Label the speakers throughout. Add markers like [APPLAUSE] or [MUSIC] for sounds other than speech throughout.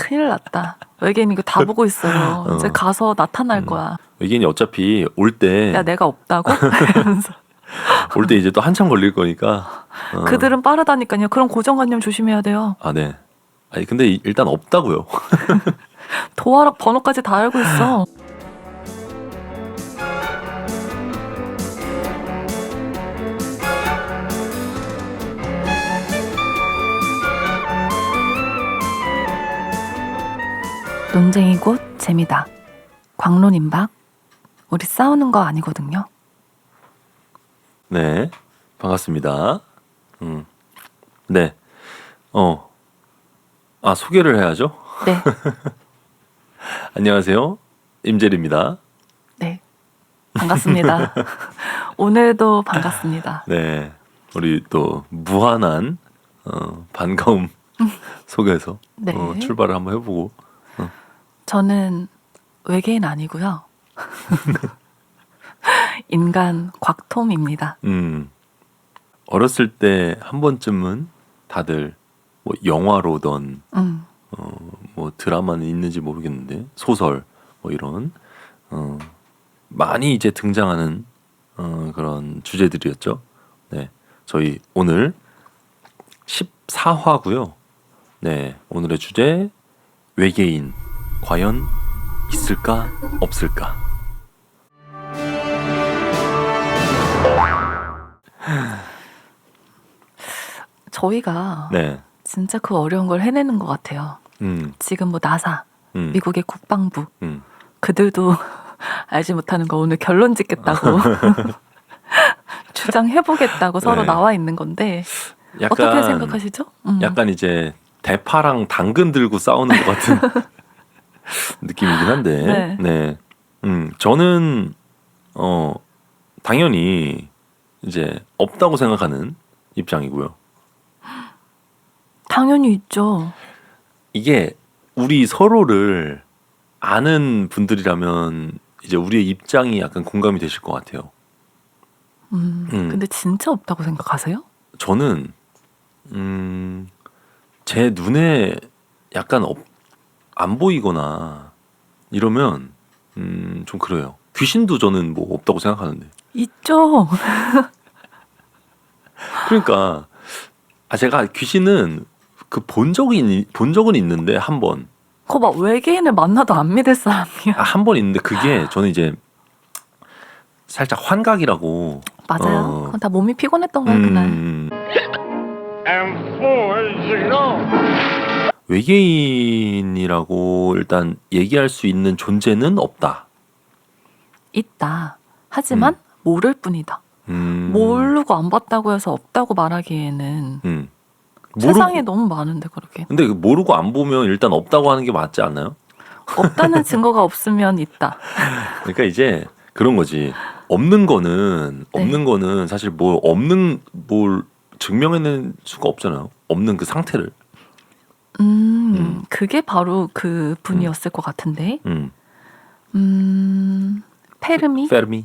Speaker 1: 큰일 났다. 외계인 이거 다 보고 있어요.
Speaker 2: 어.
Speaker 1: 이제 가서 나타날
Speaker 2: 음.
Speaker 1: 거야.
Speaker 2: 외계인이 어차피 올 때
Speaker 1: 야 [LAUGHS]
Speaker 2: 올 때
Speaker 1: 내가 없다고? 이러면서
Speaker 2: 이제 또 한참 걸릴 거니까. 어.
Speaker 1: 그들은 빠르다니까요. 그런 고정관념 조심해야 돼요.
Speaker 2: 아 네. 아니 근데 이- 일단 없다고요. [LAUGHS]
Speaker 1: 도화락 번호까지 다 알고 있어. 논쟁이 곧 재미다. 광론임박. 우리 싸우는 거 아니거든요.
Speaker 2: 네. 반갑습니다. 음. 네. 어. 아 소개를 해야죠.
Speaker 1: 네, [LAUGHS]
Speaker 2: 안녕하세요. 임젤입니다.
Speaker 1: 네. 반갑습니다. [LAUGHS] 오늘도 반갑습니다.
Speaker 2: 네. 우리 또 무한한 어, 반가움 속에서
Speaker 1: 네.
Speaker 2: 어, 출발을 한번 해보고
Speaker 1: 저는 외계인 아니고요. [LAUGHS] 인간 곽톰입니다.
Speaker 2: 음, 어렸을 때 한 번쯤은 다들 뭐 영화로던
Speaker 1: 음,
Speaker 2: 뭐 드라마는 있는지 모르겠는데 소설 뭐 이런 어, 많이 이제 등장하는 어, 그런 주제들이었죠. 네, 저희 오늘 14화고요. 네, 오늘의 주제 외계인 과연 있을까 없을까?
Speaker 1: 저희가
Speaker 2: 네,
Speaker 1: 진짜 그 어려운 걸 해내는 것 같아요.
Speaker 2: 음,
Speaker 1: 지금 뭐 나사,
Speaker 2: 음,
Speaker 1: 미국의 국방부,
Speaker 2: 음.
Speaker 1: 그들도 [LAUGHS] 알지 못하는 거 오늘 결론 짓겠다고 [LAUGHS] [LAUGHS] 주장해보겠다고 서로
Speaker 2: 네.
Speaker 1: 나와 있는 건데 어떻게 생각하시죠? 음.
Speaker 2: 약간 이제 대파랑 당근 들고 싸우는 것 같은 [LAUGHS] 느낌이긴 한데.
Speaker 1: 네.
Speaker 2: 네. 음, 저는 어 당연히 이제 없다고 생각하는 입장이고요.
Speaker 1: 당연히 있죠.
Speaker 2: 이게 우리 서로를 아는 분들이라면 이제 우리의 입장이 약간 공감이 되실 것 같아요.
Speaker 1: 음,
Speaker 2: 음.
Speaker 1: 근데 진짜 없다고 생각하세요?
Speaker 2: 저는 음, 제 눈에 약간 없, 안 보이거나 이러면 음, 좀 그래요. 귀신도 저는 뭐 없다고 생각하는데.
Speaker 1: 있죠. [LAUGHS]
Speaker 2: 그러니까 아 제가 귀신은 그 본 적이 본 적은 있는데 한 번.
Speaker 1: 막 외계인을 만나도 안 믿을 사람이야.
Speaker 2: 아, 한 번 있는데 그게 저는 이제 살짝 환각이라고.
Speaker 1: 맞아요.
Speaker 2: 어.
Speaker 1: 그건 다 몸이 피곤했던 거야 그날.
Speaker 2: 외계인이라고 일단 얘기할 수 있는 존재는 없다.
Speaker 1: 있다. 하지만 모를 뿐이다.
Speaker 2: 음,
Speaker 1: 모르고 안 봤다고 해서 없다고 말하기에는
Speaker 2: 음.
Speaker 1: 세상에 너무 많은데 그렇게
Speaker 2: 근데 그 모르고 안 보면 일단 없다고 하는 게 맞지 않나요?
Speaker 1: 없다는 [LAUGHS] 증거가 없으면 있다.
Speaker 2: 그러니까 이제 그런 거지. 없는 거는
Speaker 1: 네.
Speaker 2: 없는 거는 사실 뭐 없는 뭘 증명해낼 수가 없잖아요. 없는 그 상태를.
Speaker 1: 음,
Speaker 2: 음.
Speaker 1: 그게 바로 그 분이었을 것 같은데.
Speaker 2: 음.
Speaker 1: 음, 페르미?
Speaker 2: 페르미.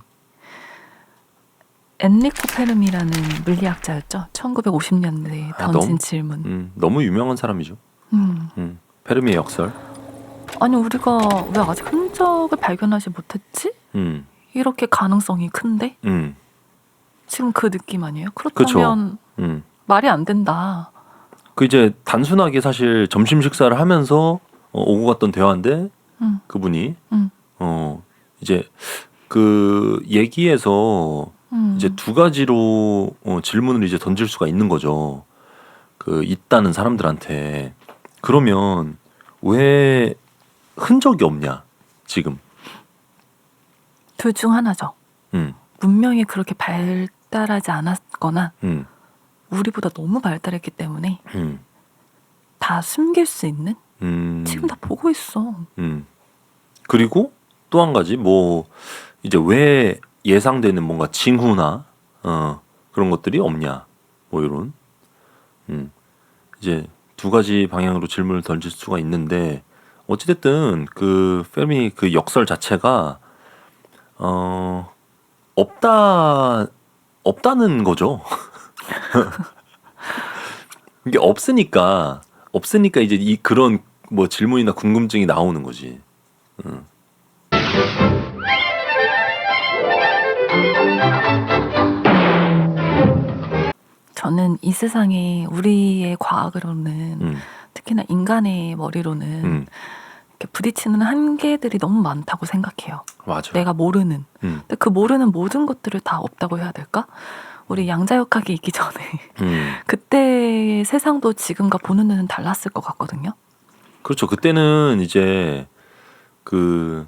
Speaker 1: 엔리코 페르미라는 물리학자였죠. 1950년대에
Speaker 2: 아,
Speaker 1: 던진
Speaker 2: 너무-
Speaker 1: 질문.
Speaker 2: 음, 너무 유명한 사람이죠.
Speaker 1: 음.
Speaker 2: 음. 페르미의 역설.
Speaker 1: 아니 우리가 왜 아직 흔적을 발견하지 못했지?
Speaker 2: 음.
Speaker 1: 이렇게 가능성이 큰데
Speaker 2: 음.
Speaker 1: 지금 그 느낌 아니에요? 그렇다면
Speaker 2: 음.
Speaker 1: 말이 안 된다.
Speaker 2: 그 이제 단순하게 사실 점심 식사를 하면서 어, 오고 갔던 대화인데
Speaker 1: 음,
Speaker 2: 그분이
Speaker 1: 음,
Speaker 2: 어 이제 그 얘기에서
Speaker 1: 음.
Speaker 2: 이제 두 가지로 어, 질문을 이제 던질 수가 있는 거죠. 그 있다는 사람들한테 그러면 왜 흔적이 없냐 지금?
Speaker 1: 둘 중 하나죠.
Speaker 2: 음,
Speaker 1: 문명이 그렇게 발달하지 않았거나
Speaker 2: 음,
Speaker 1: 우리보다 너무 발달했기 때문에
Speaker 2: 음,
Speaker 1: 다 숨길 수 있는
Speaker 2: 음,
Speaker 1: 지금 다 보고 있어.
Speaker 2: 음. 그리고 또 한 가지 뭐 이제 왜 예상되는 뭔가 징후나 어, 그런 것들이 없냐 뭐 이런 음, 이제 두 가지 방향으로 질문을 던질 수가 있는데 어찌됐든 그 페미 그 역설 자체가 어 없다 없다는 거죠. [LAUGHS] 이게 없으니까 없으니까 이제 이 그런 뭐 질문이나 궁금증이 나오는 거지. 응.
Speaker 1: 저는 이 세상에 우리의 과학으로는
Speaker 2: 음,
Speaker 1: 특히나 인간의 머리로는
Speaker 2: 음,
Speaker 1: 이렇게 부딪히는 한계들이 너무 많다고 생각해요.
Speaker 2: 맞아.
Speaker 1: 내가 모르는.
Speaker 2: 음,
Speaker 1: 근데 그 모르는 모든 것들을 다 없다고 해야 될까? 우리 양자역학이 있기 전에 [LAUGHS]
Speaker 2: 음.
Speaker 1: 그때 세상도 지금과 보는 눈은 달랐을 것 같거든요.
Speaker 2: 그렇죠. 그때는 이제 그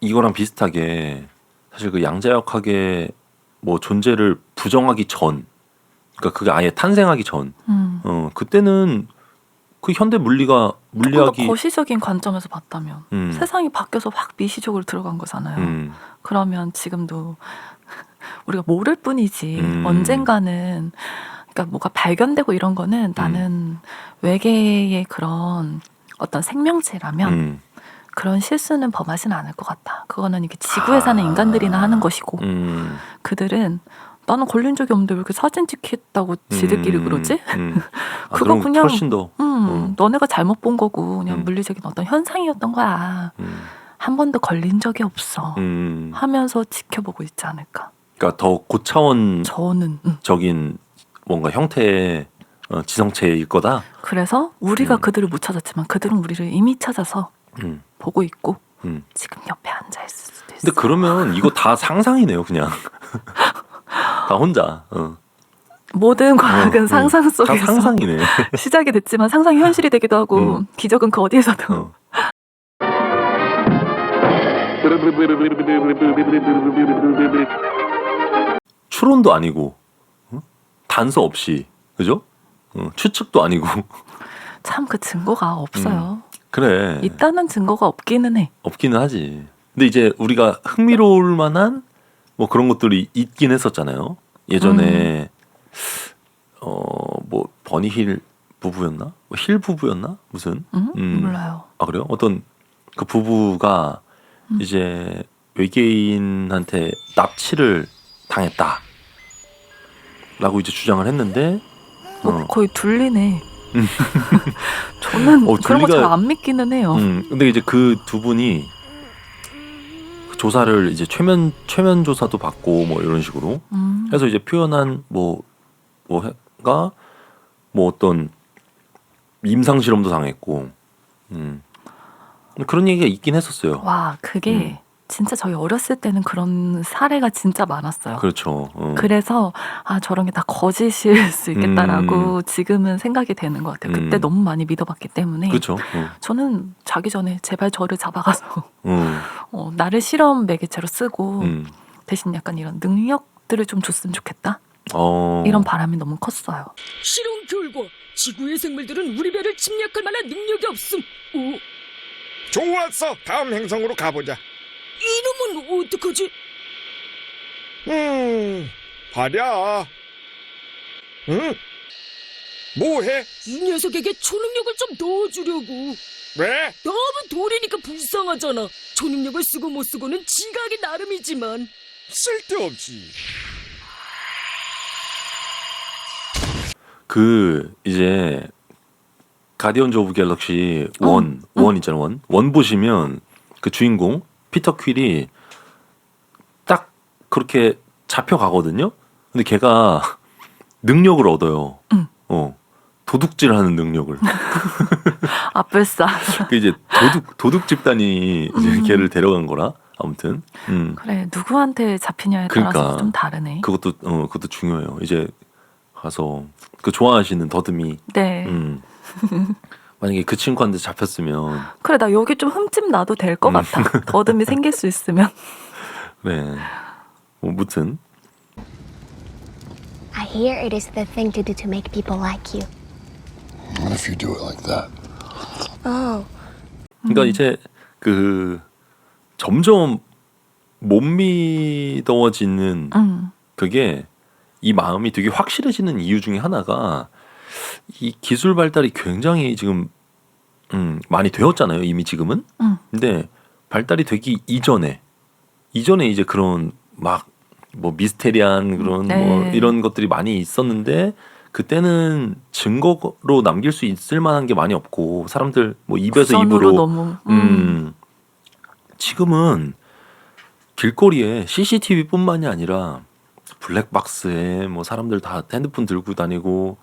Speaker 2: 이거랑 비슷하게 사실 그 양자역학의 뭐 존재를 부정하기 전, 그러니까 그게 아예 탄생하기 전,
Speaker 1: 음.
Speaker 2: 어 그때는 그 현대 물리가 물리학이
Speaker 1: 거시적인 관점에서 봤다면
Speaker 2: 음,
Speaker 1: 세상이 바뀌어서 확 미시적으로 들어간 거잖아요.
Speaker 2: 음,
Speaker 1: 그러면 지금도 우리가 모를 뿐이지
Speaker 2: 음.
Speaker 1: 언젠가는 그러니까 뭐가 발견되고 이런 거는 나는 외계의 그런 어떤 생명체라면
Speaker 2: 음,
Speaker 1: 그런 실수는 범하진 않을 것 같다. 그거는 이게 지구에 사는
Speaker 2: 아.
Speaker 1: 인간들이나 하는 것이고
Speaker 2: 음,
Speaker 1: 그들은 나는 걸린 적이 없는데 왜 이렇게 사진 찍혔다고 지들끼리
Speaker 2: 음,
Speaker 1: 그러지?
Speaker 2: 음. 아, [LAUGHS]
Speaker 1: 그거 그냥-
Speaker 2: 훨씬 더
Speaker 1: 음,
Speaker 2: 음.
Speaker 1: 너네가 잘못 본 거고 그냥
Speaker 2: 음.
Speaker 1: 물리적인 어떤 현상이었던 거야.
Speaker 2: 음,
Speaker 1: 한 번도 걸린 적이 없어.
Speaker 2: 음.
Speaker 1: 하면서 지켜보고 있지 않을까.
Speaker 2: 그러니까 더 고차원적인
Speaker 1: 음.
Speaker 2: 뭔가 형태의 어, 지성체일 거다.
Speaker 1: 그래서 우리가
Speaker 2: 음.
Speaker 1: 그들을 못 찾았지만 그들은 우리를 이미 찾아서
Speaker 2: 음,
Speaker 1: 보고 있고
Speaker 2: 음.
Speaker 1: 지금 옆에 앉아 있을 수도 있어.
Speaker 2: 근데 그러면 이거 다 상상이네요, 그냥. [LAUGHS] 다 혼자. 어.
Speaker 1: 모든 과학은
Speaker 2: 어, 어.
Speaker 1: 상상
Speaker 2: 다
Speaker 1: 속에서
Speaker 2: 상상이네. [LAUGHS]
Speaker 1: 시작이 됐지만 상상이 현실이 되기도 하고
Speaker 2: 음.
Speaker 1: 기적은 그 어디에서도
Speaker 2: 어. [LAUGHS] 추론도 아니고 어? 단서 없이 그죠? 어, 추측도 아니고 [LAUGHS]
Speaker 1: 참 그 증거가 없어요.
Speaker 2: 그래
Speaker 1: 있다는 증거가 없기는 해.
Speaker 2: 없기는 하지. 근데 이제 우리가 흥미로울 만한 뭐 그런 것들이 있긴 했었잖아요. 예전에 어뭐 버니힐 부부였나? 뭐 힐 부부였나? 무슨?
Speaker 1: 응?
Speaker 2: 음.
Speaker 1: 몰라요.
Speaker 2: 아 그래요? 어떤 그 부부가
Speaker 1: 음.
Speaker 2: 이제 외계인한테 납치를 당했다. 라고 이제 주장을 했는데
Speaker 1: 뭐
Speaker 2: 어.
Speaker 1: 거의 둘리네. [LAUGHS] 저는
Speaker 2: 어,
Speaker 1: 그런 거
Speaker 2: 둘리가-
Speaker 1: 잘 안 믿기는 해요.
Speaker 2: 음, 근데 이제 그 두 분이 그 조사를 이제 최면 최면 조사도 받고 뭐 이런 식으로
Speaker 1: 음.
Speaker 2: 해서 이제 표현한 뭐 뭐가 뭐 어떤 임상 실험도 당했고 음. 그런 얘기가 있긴 했었어요.
Speaker 1: 와 그게
Speaker 2: 음.
Speaker 1: 진짜 저희 어렸을 때는 그런 사례가 진짜 많았어요.
Speaker 2: 그렇죠. 어.
Speaker 1: 그래서 아 저런 게 다 거짓일 수 있겠다라고 지금은 생각이 되는 것 같아요. 그때
Speaker 2: 음.
Speaker 1: 너무 많이 믿어봤기 때문에
Speaker 2: 그렇죠. 어.
Speaker 1: 저는 자기 전에 제발 저를 잡아가서
Speaker 2: 어. [LAUGHS]
Speaker 1: 어, 나를 실험 매개체로 쓰고
Speaker 2: 음.
Speaker 1: 대신 약간 이런 능력들을 좀 줬으면 좋겠다
Speaker 2: 어.
Speaker 1: 이런 바람이 너무 컸어요.
Speaker 3: 실험 결과 지구의 생물들은 우리 배를 침략할 만한 능력이 없음. 오,
Speaker 4: 좋았어. 다음 행성으로 가보자.
Speaker 3: 이놈은 어떡하지?
Speaker 4: 음, 버려. 응? 뭐해?
Speaker 3: 이 녀석에게 초능력을 좀 넣어주려고.
Speaker 4: 왜?
Speaker 3: 너무 돌이니까 불쌍하잖아. 초능력을 쓰고 못 쓰고는 지각이 나름이지만.
Speaker 4: 쓸데없지.
Speaker 2: 그 이제 가디언즈 오브 갤럭시
Speaker 1: 어,
Speaker 2: 원,
Speaker 1: 어.
Speaker 2: 원 있잖아요. 원. 원 보시면 그 주인공 피터 퀼이 딱 그렇게 잡혀가거든요. 근데 걔가 [LAUGHS] 능력을 얻어요.
Speaker 1: 응.
Speaker 2: 어. 도둑질하는 능력을. [LAUGHS]
Speaker 1: 아뿔싸. [LAUGHS]
Speaker 2: 그 이제 도둑 도둑 집단이 이제
Speaker 1: 음.
Speaker 2: 걔를 데려간 거라. 아무튼. 음.
Speaker 1: 그래 누구한테 잡히냐에 따라서
Speaker 2: 그러니까.
Speaker 1: 좀 다르네.
Speaker 2: 그것도 어 그것도 중요해요. 이제 가서 그 좋아하시는 더듬이
Speaker 1: 네.
Speaker 2: 음. 만약에 그 친구한테 잡혔으면
Speaker 1: 그래 나 여기 좀 흠집 나도 될것
Speaker 2: 음.
Speaker 1: 같아. 더듬이 생길 수 있으면. [LAUGHS]
Speaker 2: 네. 뭐 무튼
Speaker 5: I hear it is the thing to do to make people like you.
Speaker 6: What if you do it like that?
Speaker 5: Oh,
Speaker 2: 그러니까
Speaker 1: 음.
Speaker 2: 이제 그 점점 못 믿어지는
Speaker 1: 음.
Speaker 2: 그게 이 마음이 되게 확실해지는 이유 중에 하나가 이 기술 발달이 굉장히 지금 음, 많이 되었잖아요. 이미 지금은.
Speaker 1: 음.
Speaker 2: 근데 발달이 되기 이전에 이전에 이제 그런 막 뭐 미스테리한 그런
Speaker 1: 네.
Speaker 2: 뭐 이런 것들이 많이 있었는데 그때는 증거로 남길 수 있을 만한 게 많이 없고 사람들 뭐 입에서 입으로
Speaker 1: 너무 음.
Speaker 2: 음. 지금은 길거리에 CCTV뿐만이 아니라 블랙박스에 뭐 사람들 다 핸드폰 들고 다니고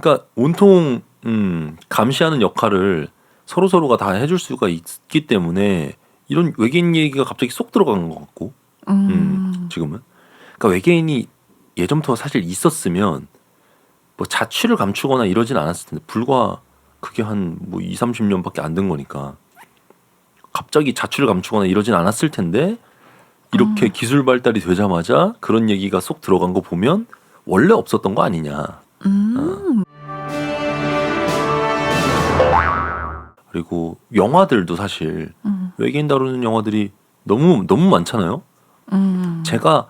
Speaker 2: 그러니까 온통 음, 감시하는 역할을 서로 서로가 다 해줄 수가 있기 때문에 이런 외계인 얘기가 갑자기 쏙 들어간 것 같고
Speaker 1: 음.
Speaker 2: 음, 지금은 그러니까 외계인이 예전부터 사실 있었으면 뭐 자취를 감추거나 이러진 않았을 텐데 불과 그게 한 뭐 2, 30년밖에 안 된 거니까 갑자기 자취를 감추거나 이러진 않았을 텐데 이렇게
Speaker 1: 음.
Speaker 2: 기술 발달이 되자마자 그런 얘기가 쏙 들어간 거 보면 원래 없었던 거 아니냐.
Speaker 1: 음.
Speaker 2: 그리고 영화들도 사실
Speaker 1: 음.
Speaker 2: 외계인 다루는 영화들이 너무 너무 많잖아요.
Speaker 1: 음.
Speaker 2: 제가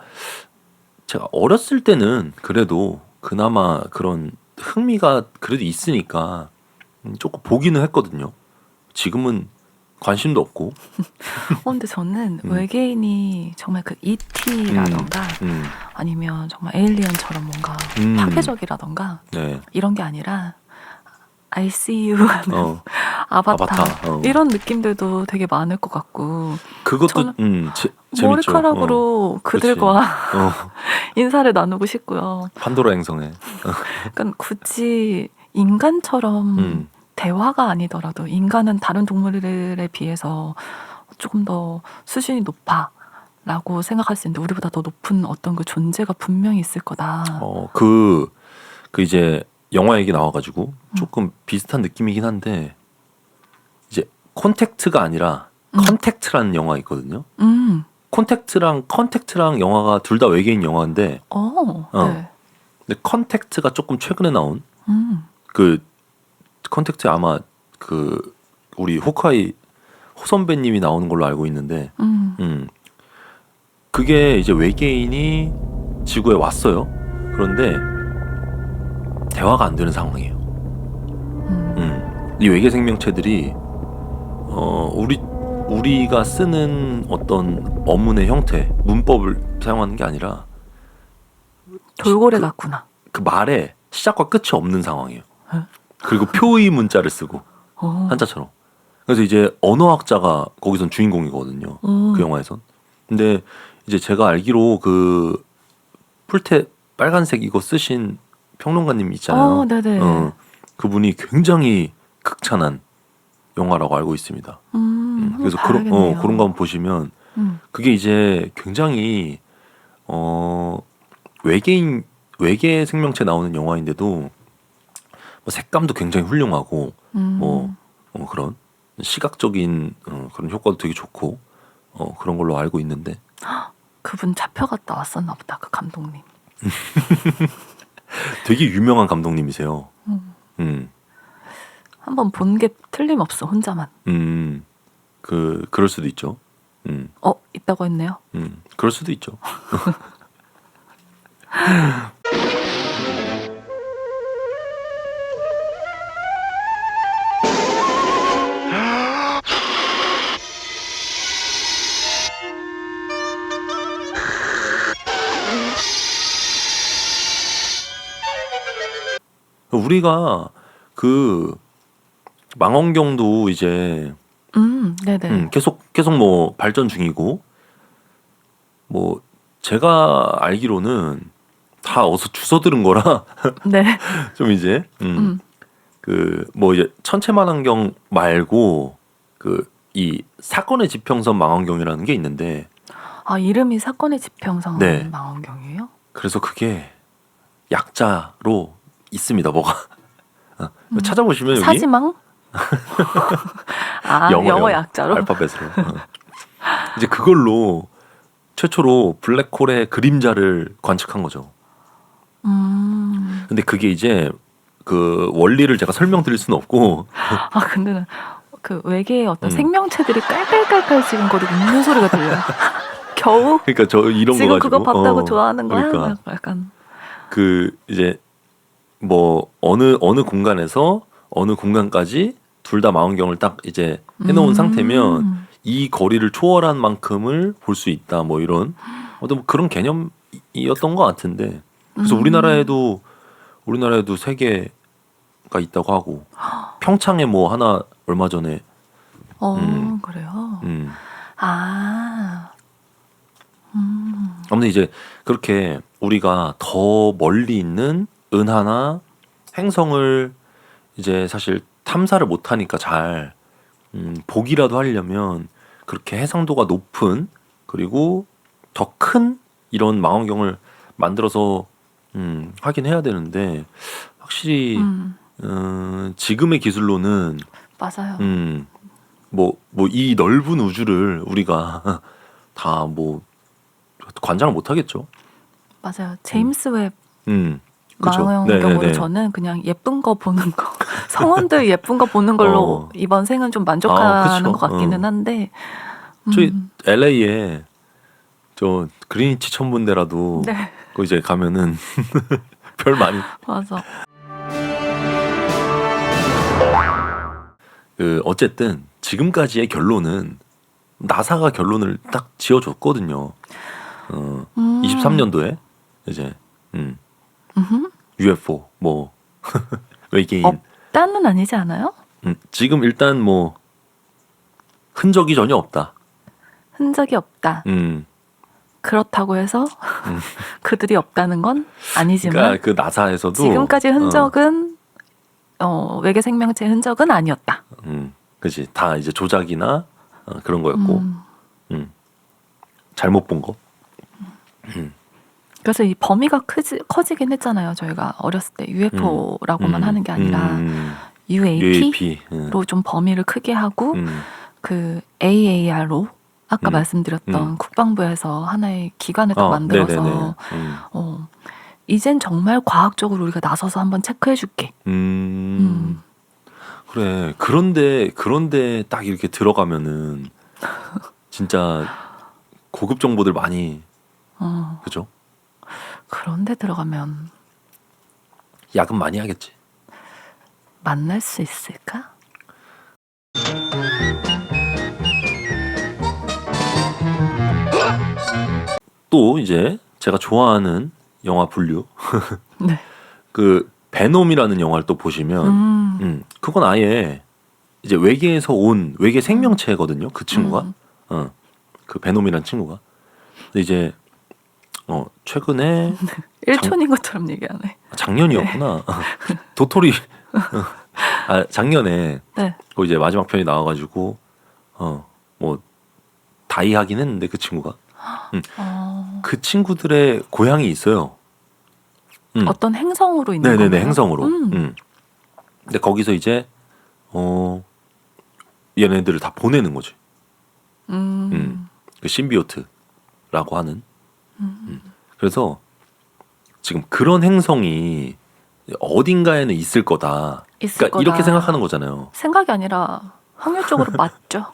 Speaker 2: 제가 어렸을 때는 그래도 그나마 그런 흥미가 그래도 있으니까 음, 조금 보기는 했거든요. 지금은 관심도 없고. [LAUGHS]
Speaker 1: 어, 근데 저는
Speaker 2: 음.
Speaker 1: 외계인이 정말 그 ET라던가
Speaker 2: 음,
Speaker 1: 아니면 정말 에일리언처럼 뭔가
Speaker 2: 음.
Speaker 1: 파괴적이라던가
Speaker 2: 네.
Speaker 1: 이런 게 아니라 ICU 하는
Speaker 2: 어,
Speaker 1: 아바타,
Speaker 2: 아바타, 어.
Speaker 1: 이런 느낌들도 되게 많을 것 같고
Speaker 2: 그것도
Speaker 1: 저는
Speaker 2: 음, 제, 재밌죠.
Speaker 1: 머리카락으로 그들과
Speaker 2: 어, [LAUGHS] 어,
Speaker 1: 인사를 나누고 싶고요.
Speaker 2: 판도라 행성에.
Speaker 1: 그러니까 굳이 인간처럼
Speaker 2: 음,
Speaker 1: 대화가 아니더라도 인간은 다른 동물들에 비해서 조금 더 수준이 높아 라고 생각할 수 있는데 우리보다 더 높은 어떤 그 존재가 분명히 있을 거다.
Speaker 2: 어, 그, 그 이제 영화 얘기 나와가지고
Speaker 1: 음.
Speaker 2: 조금 비슷한 느낌이긴 한데 이제 콘택트가 아니라
Speaker 1: 음.
Speaker 2: 컨택트라는 영화 있거든요.
Speaker 1: 음,
Speaker 2: 콘택트랑 컨택트랑 영화가 둘 다 외계인 영화인데
Speaker 1: 어,
Speaker 2: 어.
Speaker 1: 네.
Speaker 2: 근데 컨택트가 조금 최근에 나온
Speaker 1: 음,
Speaker 2: 그 컨택트 아마 그 우리 호카이 호 선배님이 나오는 걸로 알고 있는데
Speaker 1: 음,
Speaker 2: 음 그게 이제 외계인이 지구에 왔어요. 그런데 대화가 안 되는 상황이에요.
Speaker 1: 음,
Speaker 2: 음. 이 외계 생명체들이 어 우리 우리가 쓰는 어떤 어문의 형태, 문법을 사용하는 게 아니라
Speaker 1: 돌고래
Speaker 2: 그-
Speaker 1: 같구나.
Speaker 2: 그 말에 시작과 끝이 없는 상황이에요.
Speaker 1: 에?
Speaker 2: 그리고 표의 문자를 쓰고
Speaker 1: 어,
Speaker 2: 한자처럼. 그래서 이제 언어학자가 거기선 주인공이거든요.
Speaker 1: 음,
Speaker 2: 그 영화에선. 근데 이제 제가 알기로 그 풀테 빨간색 이거 쓰신 평론가님 있잖아요.
Speaker 1: 어, 네네.
Speaker 2: 어, 그분이 굉장히 극찬한 영화라고 알고 있습니다.
Speaker 1: 음,
Speaker 2: 음, 그래서 그런 어. 그런 거 한번 보시면
Speaker 1: 음,
Speaker 2: 그게 이제 굉장히 어 외계인 외계 생명체 나오는 영화인데도 뭐 색감도 굉장히 훌륭하고
Speaker 1: 음,
Speaker 2: 뭐 어, 그런 시각적인 어, 그런 효과도 되게 좋고 어, 그런 걸로 알고 있는데 [GASPS]
Speaker 1: 그분 잡혀갔다 왔었나 보다 그 감독님. [LAUGHS]
Speaker 2: 되게 유명한 감독님이세요.
Speaker 1: 음.
Speaker 2: 음,
Speaker 1: 한번 본 게 틀림없어 혼자만.
Speaker 2: 음, 그 그럴 수도 있죠. 음,
Speaker 1: 어 있다고 했네요.
Speaker 2: 음, 그럴 수도 있죠. [LAUGHS] 우리가 그 망원경도 이제
Speaker 1: 음, 네네.
Speaker 2: 음, 계속 계속 뭐 발전 중이고 뭐 제가 알기로는 다 어서 주워 들은 거라 [LAUGHS]
Speaker 1: 네.
Speaker 2: 좀 이제
Speaker 1: 음.
Speaker 2: 음, 그 뭐 이제 천체 망원경 말고 그 이 사건의 지평선 망원경이라는 게 있는데
Speaker 1: 아 이름이 사건의 지평선
Speaker 2: 네.
Speaker 1: 망원경이에요?
Speaker 2: 그래서 그게 약자로 있습니다 뭐가 [LAUGHS] 어,
Speaker 1: 음.
Speaker 2: 찾아보시면 여기
Speaker 1: 사지망? [LAUGHS] 아 영어,
Speaker 2: 영어,
Speaker 1: 약자로?
Speaker 2: 알파벳으로 어. 이제 그걸로 최초로 블랙홀의 그림자를 관측한 거죠.
Speaker 1: 음.
Speaker 2: 근데 그게 이제 그 원리를 제가 설명드릴 수는 없고 [LAUGHS]
Speaker 1: 아 근데 그 외계의 어떤
Speaker 2: 음.
Speaker 1: 생명체들이 깔깔깔깔 지금 거리 웃는 소리가 들려요. 겨우
Speaker 2: 그러니까 저 이런
Speaker 1: 지금
Speaker 2: 거 가지고
Speaker 1: 그거 봤다고
Speaker 2: 어,
Speaker 1: 좋아하는 거야?
Speaker 2: 그러니까
Speaker 1: 약간
Speaker 2: 그 이제 뭐 어느 어느 공간에서 어느 공간까지 둘 다 망원경을 딱 이제 해놓은
Speaker 1: 음.
Speaker 2: 상태면 이 거리를 초월한 만큼을 볼 수 있다 뭐 이런 어떤 뭐 그런 개념이었던 것 같은데 그래서
Speaker 1: 음.
Speaker 2: 우리나라에도 우리나라에도 세 개가 있다고 하고 [GASPS] 평창에 뭐 하나 얼마 전에
Speaker 1: 어,
Speaker 2: 음.
Speaker 1: 그래요.
Speaker 2: 음.
Speaker 1: 아, 음,
Speaker 2: 아무튼 이제 그렇게 우리가 더 멀리 있는 은하나 행성을 이제 사실 탐사를 못 하니까 잘 음, 보기라도 하려면 그렇게 해상도가 높은 그리고 더 큰 이런 망원경을 만들어서 음, 하긴 해야 되는데 확실히
Speaker 1: 음,
Speaker 2: 음, 지금의 기술로는
Speaker 1: 맞아요.
Speaker 2: 음, 뭐, 뭐, 이 넓은 우주를 우리가 [LAUGHS] 다 뭐, 관장을 못 하겠죠.
Speaker 1: 맞아요. 제임스 웹
Speaker 2: 음, 그쵸.
Speaker 1: 망원경으로
Speaker 2: 네네네.
Speaker 1: 저는 그냥 예쁜 거 보는 거 [LAUGHS] 성원들 예쁜 거 보는 걸로
Speaker 2: 어.
Speaker 1: 이번 생은 좀
Speaker 2: 아,
Speaker 1: 만족하는
Speaker 2: 그쵸.
Speaker 1: 것 같기는
Speaker 2: 어.
Speaker 1: 한데
Speaker 2: 저희
Speaker 1: 음,
Speaker 2: LA에 저 그리니치 천문대라도 [LAUGHS]
Speaker 1: 네
Speaker 2: 그 이제 가면은 [LAUGHS] 별 많이
Speaker 1: 맞아
Speaker 2: 그 어쨌든 지금까지의 결론은 나사가 결론을 딱 지어줬거든요. 어,
Speaker 1: 음.
Speaker 2: 23년도에 이제 음,
Speaker 1: 음흠.
Speaker 2: UFO 뭐 [LAUGHS] 외계인
Speaker 1: 없다는 아니지 않아요?
Speaker 2: 음, 지금 일단 뭐 흔적이 전혀 없다.
Speaker 1: 흔적이 없다.
Speaker 2: 음,
Speaker 1: 그렇다고 해서 [LAUGHS] 그들이 없다는 건 아니지만
Speaker 2: 그러니까 그 나사에서도
Speaker 1: 지금까지
Speaker 2: 어,
Speaker 1: 흔적은 어, 외계 생명체 흔적은 아니었다.
Speaker 2: 음, 그지 다 이제 조작이나 어, 그런 거였고
Speaker 1: 음.
Speaker 2: 음, 잘못 본 거.
Speaker 1: 그래서 이 범위가 크지, 커지긴 했잖아요. 저희가 어렸을 때 UFO라고만
Speaker 2: 음,
Speaker 1: 하는 게 아니라
Speaker 2: 음,
Speaker 1: UAP로
Speaker 2: UAP. 음,
Speaker 1: 좀 범위를 크게 하고
Speaker 2: 음,
Speaker 1: 그 AAR로 아까
Speaker 2: 음,
Speaker 1: 말씀드렸던
Speaker 2: 음.
Speaker 1: 국방부에서 하나의 기관을 딱
Speaker 2: 어,
Speaker 1: 만들어서 어, 이젠 정말 과학적으로 우리가 나서서 한번 체크해줄게.
Speaker 2: 음,
Speaker 1: 음.
Speaker 2: 그래. 그런데 그런데 딱 이렇게 들어가면은 진짜 고급 정보들 많이
Speaker 1: 어,
Speaker 2: 그죠?
Speaker 1: 그런데 들어가면
Speaker 2: 야근 많이 하겠지.
Speaker 1: 만날 수 있을까?
Speaker 2: 또 이제 제가 좋아하는 영화 분류 [LAUGHS]
Speaker 1: 네.
Speaker 2: 그 베놈이라는 영화를 또 보시면
Speaker 1: 음.
Speaker 2: 음, 그건 아예 이제 외계에서 온 외계 생명체거든요. 그 친구가
Speaker 1: 음.
Speaker 2: 어, 그 베놈이라는 친구가 근데 이제 어 최근에 [LAUGHS]
Speaker 1: 1촌인 것처럼 얘기하네.
Speaker 2: 작년이었구나 [LAUGHS] 도토리 아 작년에
Speaker 1: 네.
Speaker 2: 그 이제 마지막 편이 나와가지고 어뭐 다이하긴 했는데 그 친구가
Speaker 1: 어,
Speaker 2: 그 친구들의 고향이 있어요. 음.
Speaker 1: 어떤 행성으로 있는
Speaker 2: 네네네
Speaker 1: 건가요?
Speaker 2: 행성으로.
Speaker 1: 음.
Speaker 2: 음. 근데 거기서 이제 어 얘네들을 다 보내는 거지.
Speaker 1: 음.
Speaker 2: 음. 그 신비오트라고 하는. 음. 그래서 지금 그런 행성이 어딘가에는 있을 거다.
Speaker 1: 있을
Speaker 2: 그러니까
Speaker 1: 거다.
Speaker 2: 이렇게 생각하는 거잖아요.
Speaker 1: 생각이 아니라 확률적으로 맞죠.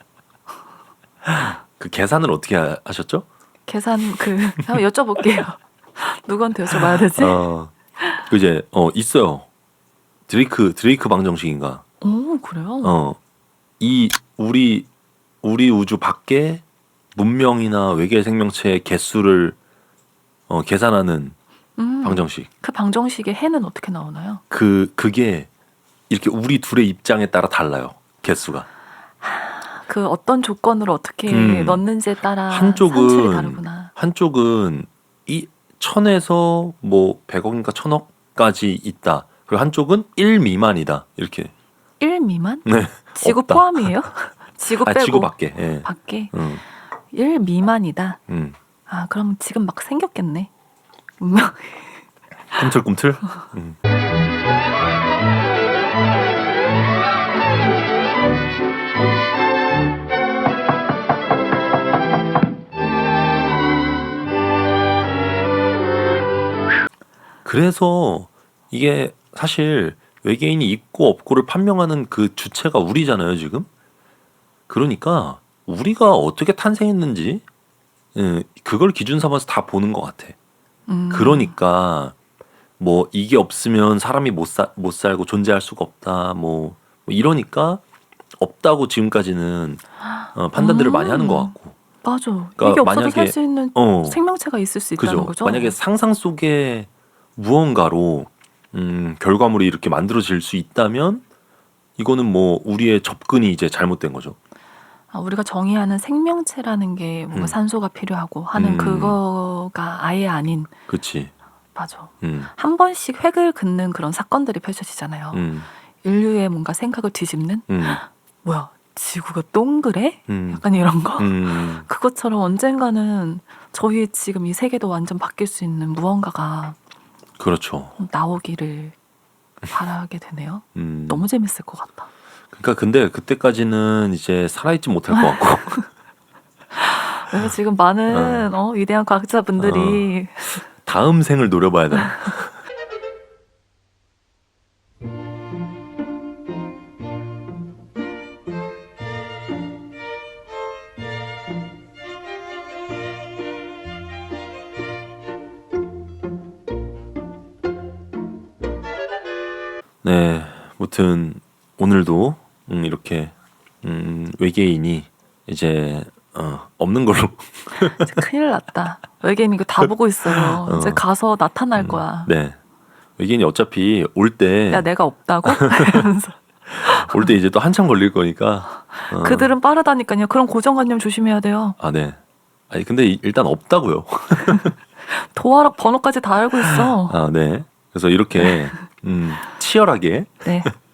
Speaker 1: [LAUGHS]
Speaker 2: 그 계산을 어떻게 하- 하셨죠?
Speaker 1: 계산 그 한번 여쭤볼게요. [LAUGHS] 누구한테 여쭤봐야 되지?
Speaker 2: 어, 그 이제 어 있어요. 드레이크 드레이크 방정식인가?
Speaker 1: 오 그래요?
Speaker 2: 어, 이 우리 우리 우주 밖에 문명이나 외계 생명체의 개수를 어, 계산하는
Speaker 1: 음.
Speaker 2: 방정식.
Speaker 1: 그 방정식의 해는 어떻게 나오나요?
Speaker 2: 그 그게 이렇게 우리 둘의 입장에 따라 달라요. 개수가.
Speaker 1: 그 어떤 조건으로 어떻게
Speaker 2: 음.
Speaker 1: 넣는지에 따라
Speaker 2: 한쪽은
Speaker 1: 다르구나.
Speaker 2: 한쪽은 이 천에서 뭐 100억인가 천억까지 있다. 그리고 한쪽은 1 미만이다. 이렇게.
Speaker 1: 1 미만?
Speaker 2: 네.
Speaker 1: 지구
Speaker 2: 없다.
Speaker 1: 포함이에요? [LAUGHS] 지구
Speaker 2: 아,
Speaker 1: 빼고
Speaker 2: 지구 밖에. 예.
Speaker 1: 밖에
Speaker 2: 음.
Speaker 1: 1 미만이다.
Speaker 2: 음.
Speaker 1: 아 그럼 지금 막 생겼겠네. [LAUGHS]
Speaker 2: 꿈틀꿈틀. 음. 그래서 이게 사실 외계인이 있고 없고를 판명하는 그 주체가 우리잖아요, 지금. 그러니까 우리가 어떻게 탄생했는지 예, 그걸 기준 삼아서 다 보는 것 같아.
Speaker 1: 음.
Speaker 2: 그러니까 뭐 이게 없으면 사람이 못, 사, 못 살고 존재할 수가 없다. 뭐, 뭐 이러니까 없다고 지금까지는 어, 판단들을
Speaker 1: 음.
Speaker 2: 많이 하는 것 같고.
Speaker 1: 맞아.
Speaker 2: 그러니까
Speaker 1: 이게 없어도
Speaker 2: 만약에-
Speaker 1: 살수 있는
Speaker 2: 어,
Speaker 1: 생명체가 있을 수 있다는. 거죠.
Speaker 2: 만약에 상상 속에 무언가로 음, 결과물이 이렇게 만들어질 수 있다면 이거는 뭐 우리의 접근이 이제 잘못된 거죠.
Speaker 1: 아, 우리가 정의하는 생명체라는 게 뭔가
Speaker 2: 음.
Speaker 1: 산소가 필요하고 하는
Speaker 2: 음.
Speaker 1: 그거가 아예 아닌
Speaker 2: 그렇지.
Speaker 1: 맞아.
Speaker 2: 음,
Speaker 1: 한 번씩 획을 긋는 그런 사건들이 펼쳐지잖아요.
Speaker 2: 음,
Speaker 1: 인류의 뭔가 생각을 뒤집는
Speaker 2: 음, [GASPS]
Speaker 1: 뭐야 지구가 동그래?
Speaker 2: 음,
Speaker 1: 약간 이런 거.
Speaker 2: 음, [LAUGHS]
Speaker 1: 그것처럼 언젠가는 저희의 지금 이 세계도 완전 바뀔 수 있는 무언가가
Speaker 2: 그렇죠.
Speaker 1: 나오기를 바라게 되네요.
Speaker 2: 음,
Speaker 1: 너무 재밌을 것 같다.
Speaker 2: 그러니까 근데 그때까지는 이제 살아있지 못할 것 같고.
Speaker 1: 그래서 [LAUGHS] 지금 많은 어, 위대한 과학자분들이
Speaker 2: 다음 생을 노려봐야 돼. [LAUGHS] 네, 무튼 오늘도 음, 이렇게 음, 외계인이 이제 어, 없는 걸로
Speaker 1: 큰일 났다. 외계인 이거 다 보고 있어요.
Speaker 2: 어.
Speaker 1: 이제 가서 나타날 거야.
Speaker 2: 네 외계인이 어차피 올 때
Speaker 1: 야 내가 없다고? [LAUGHS] 이러면서
Speaker 2: 올 때 이제 또 한참 걸릴 거니까. 어.
Speaker 1: 그들은 빠르다니까요. 그런 고정관념 조심해야 돼요.
Speaker 2: 아 네. 아니 근데 이- 일단 없다고요. [LAUGHS]
Speaker 1: 도화락 번호까지 다 알고 있어.
Speaker 2: 아 네. 그래서 이렇게 음, 치열하게
Speaker 1: 네. [LAUGHS]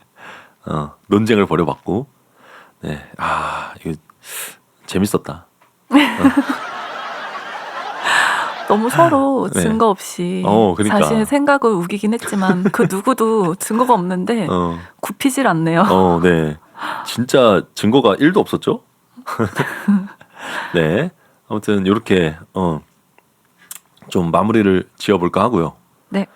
Speaker 2: 어, 논쟁을 벌여봤고, 네. 아 이거 재밌었다. [LAUGHS]
Speaker 1: 너무 서로
Speaker 2: 네.
Speaker 1: 증거 없이
Speaker 2: 어, 그러니까.
Speaker 1: 자신의 생각을 우기긴 했지만 그 누구도 증거가 없는데
Speaker 2: 어,
Speaker 1: 굽히질 않네요.
Speaker 2: 어, 네. 진짜 증거가 1도 없었죠? [LAUGHS] 네. 아무튼 이렇게 어, 좀 마무리를 지어볼까 하고요.
Speaker 1: 네.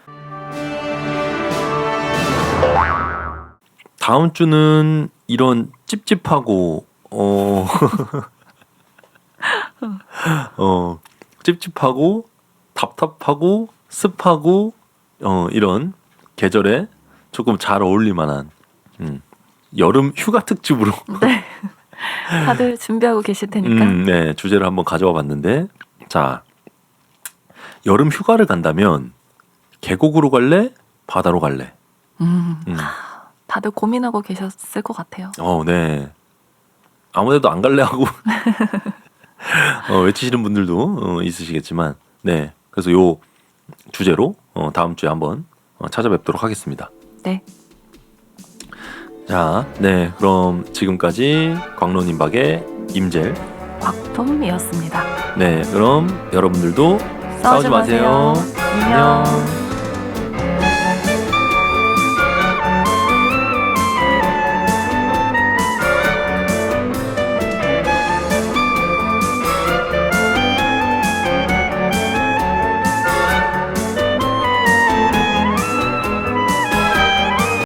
Speaker 2: 다음 주는 이런 찝찝하고 어, [LAUGHS] 어 찝찝하고 답답하고 습하고 어 이런 계절에 조금 잘 어울릴 만한 음, 여름 휴가 특집으로 [LAUGHS]
Speaker 1: 네. 다들 준비하고 계실 테니까.
Speaker 2: 음, 네 주제를 한번 가져와 봤는데 자 여름 휴가를 간다면 계곡으로 갈래 바다로 갈래
Speaker 1: 음,
Speaker 2: 음.
Speaker 1: 다들 고민하고 계셨을 것 같아요.
Speaker 2: 어, 네. 아무데도 안 갈래 하고 [LAUGHS] 어, 외치시는 분들도 어, 있으시겠지만, 네. 그래서 요 주제로 어, 다음 주에 한번 어, 찾아뵙도록 하겠습니다.
Speaker 1: 네.
Speaker 2: 자, 네. 그럼 지금까지 광론인박의 임젤.
Speaker 1: 곽돔이었습니다.
Speaker 2: 네. 그럼 여러분들도 싸우지 마세요.
Speaker 1: 안녕.
Speaker 2: 안녕.